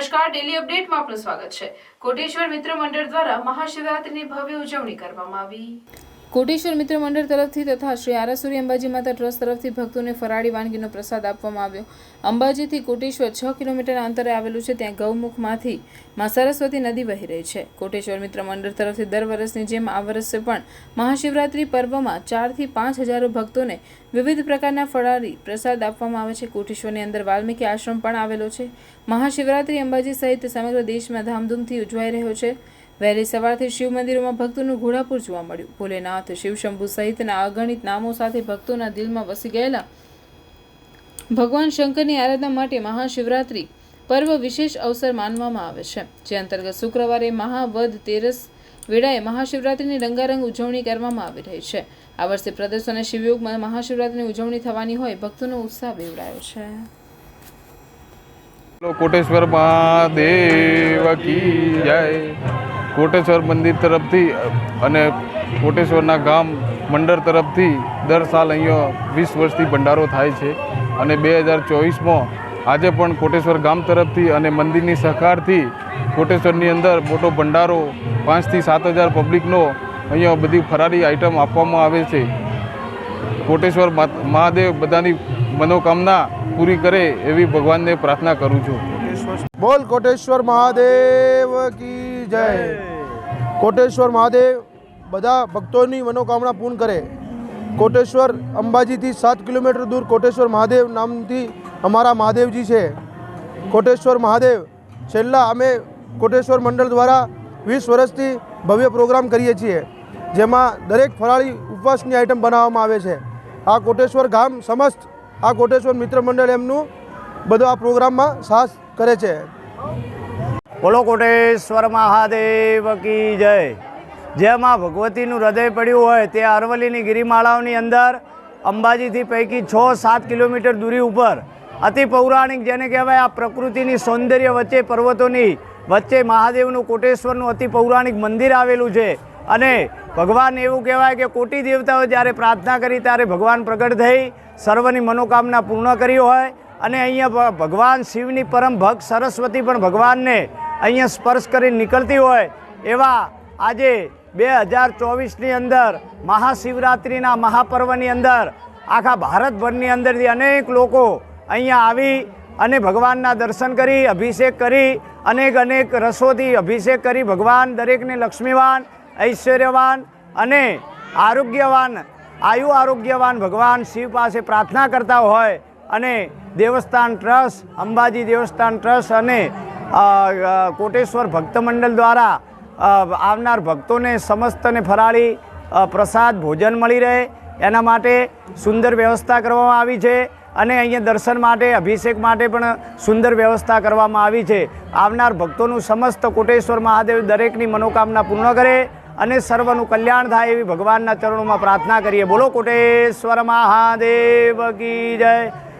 નમસ્કાર ડેલી અપડેટમાં આપનું સ્વાગત છે. કોટેશ્વર મિત્ર મંડળ દ્વારા મહાશિવરાત્રિની ભવ્ય ઉજવણી કરવામાં આવી. કોટેશ્વર મિત્ર મંડળ તરફથી તથા શ્રી આરાસુરી અંબાજી માતા ટ્રસ્ટ તરફથી ભક્તોને ફરાળી વાનગીનો પ્રસાદ આપવામાં આવ્યો. અંબાજીથી કોટેશ્વર છ કિલોમીટરના અંતરે આવેલું છે, ત્યાં ગૌમુખમાંથી માં સરસ્વતી નદી વહી રહી છે. કોટેશ્વર મિત્ર મંડળ તરફથી દર વર્ષની જેમ આ વર્ષે પણ મહાશિવરાત્રિ પર્વમાં ચારથી પાંચ હજારો ભક્તોને વિવિધ પ્રકારના ફરાળી પ્રસાદ આપવામાં આવે છે. કોટેશ્વરની અંદર વાલ્મીકી આશ્રમ પણ આવેલો છે. મહાશિવરાત્રિ અંબાજી સહિત સમગ્ર દેશમાં ધામધૂમથી ઉજવાઈ રહ્યો છે. વહેલી સવારથી શિવ મંદિરોમાં ભક્તોનું ઘોડાપુર જોવા મળ્યું. ભોલેનાથ શિવશંભુ સહિતના અગણિત નામો સાથે ભક્તોના દિલમાં વસી ગયેલા ભગવાન શંકરની આરાધના માટે મહાશિવરાત્રિ પર્વ વિશેષ અવસર માનવામાં આવે છે. જે અંતર્ગત શુક્રવારે મહાવધ તેરસ વેળાએ મહાશિવરાત્રિની રંગારંગ ઉજવણી કરવામાં આવી રહી છે. આ વર્ષે પ્રદેશ અને શિવયોગમાં મહાશિવરાત્રિની ઉજવણી થવાની હોય ભક્તોનો ઉત્સાહ બેવડાયો છે. કોટેશ્વર મહાદેવ કી જય. કોટેશ્વર મંદિર તરફથી અને કોટેશ્વરના ગામ મંડળ તરફથી દર સાલ અહીંયા વીસ વર્ષથી ભંડારો થાય છે. અને બે હજાર ચોવીસમાં આજે પણ કોટેશ્વર ગામ તરફથી અને મંદિરની સહકારથી કોટેશ્વરની અંદર મોટો ભંડારો પાંચથી સાત હજાર પબ્લિકનો અહીંયા બધી ફરારી આઇટમ આપવામાં આવે છે. કોટેશ્વર મહાદેવ બધાની મનોકામના પૂરી કરે એવી ભગવાનને પ્રાર્થના કરું છું. બોલ કોટેશ્વર મહાદેવ કી જય. કોટેશ્વર મહાદેવ બધા ભક્તોની મનોકામના પૂર્ણ કરે. કોટેશ્વર અંબાજીથી સાત કિલોમીટર દૂર કોટેશ્વર મહાદેવ નામથી અમારા મહાદેવજી છે. કોટેશ્વર મહાદેવ, છેલ્લા અમે કોટેશ્વર મંડળ દ્વારા વીસ વર્ષથી ભવ્ય પ્રોગ્રામ કરીએ છીએ, જેમાં દરેક ફરાળી ઉપવાસની આઈટમ બનાવવામાં આવે છે. આ કોટેશ્વર ગામ સમસ્ત આ કોટેશ્વર મિત્ર મંડળ એમનું બધો આ પ્રોગ્રામમાં સાહસ કરે છે. બોલો કોટેશ્વર મહાદેવ કી જય. જેમાં ભગવતીનું હૃદય પડ્યું હોય તે અરવલ્લીની ગિરિમાળાઓની અંદર અંબાજીથી પૈકી છ સાત કિલોમીટર દૂરી ઉપર અતિ પૌરાણિક જેને કહેવાય આ પ્રકૃતિની સૌંદર્ય વચ્ચે પર્વતોની વચ્ચે મહાદેવનું કોટેશ્વરનું અતિ પૌરાણિક મંદિર આવેલું છે. અને ભગવાન એવું કહેવાય કે કોટી દેવતાઓ જ્યારે પ્રાર્થના કરી ત્યારે ભગવાન પ્રગટ થઈ, સર્વની મનોકામના પૂર્ણ કરી હોય અને અહીંયા ભગવાન શિવની પરમ ભક્ત સરસ્વતી પણ ભગવાનને અહીંયા સ્પર્શ કરી નીકળતી હોય એવા આજે બે હજાર ચોવીસની અંદર મહાશિવરાત્રિના મહાપર્વની અંદર આખા ભારતભરની અંદરથી અનેક લોકો અહીંયા આવી અને ભગવાનના દર્શન કરી, અભિષેક કરી, અનેક અનેક રસોથી અભિષેક કરી ભગવાન દરેકને લક્ષ્મીવાન, ઐશ્વર્યવાન અને આરોગ્યવાન, આયુ આરોગ્યવાન ભગવાન શિવ પાસે પ્રાર્થના કરતા હોય અને દેવસ્થાન ટ્રસ્ટ, અંબાજી દેવસ્થાન ટ્રસ્ટ અને કોટેશ્વર ભક્ત મંડળ દ્વારા આવનાર ભક્તોને સમસ્તને ફરાળી પ્રસાદ, ભોજન મળી રહે. એના માટે સુંદર વ્યવસ્થા કરવામાં આવી છે અને અહીંયા દર્શન માટે, અભિષેક માટે પણ સુંદર વ્યવસ્થા કરવામાં આવી છે. આવનાર ભક્તોનું સમસ્ત કોટેશ્વર મહાદેવ દરેકની મનોકામના પૂર્ણ કરે અને સર્વનું કલ્યાણ થાય એવી ભગવાનના ચરણોમાં પ્રાર્થના કરીએ. બોલો, કોટેશ્વર મહાદેવ કી જય.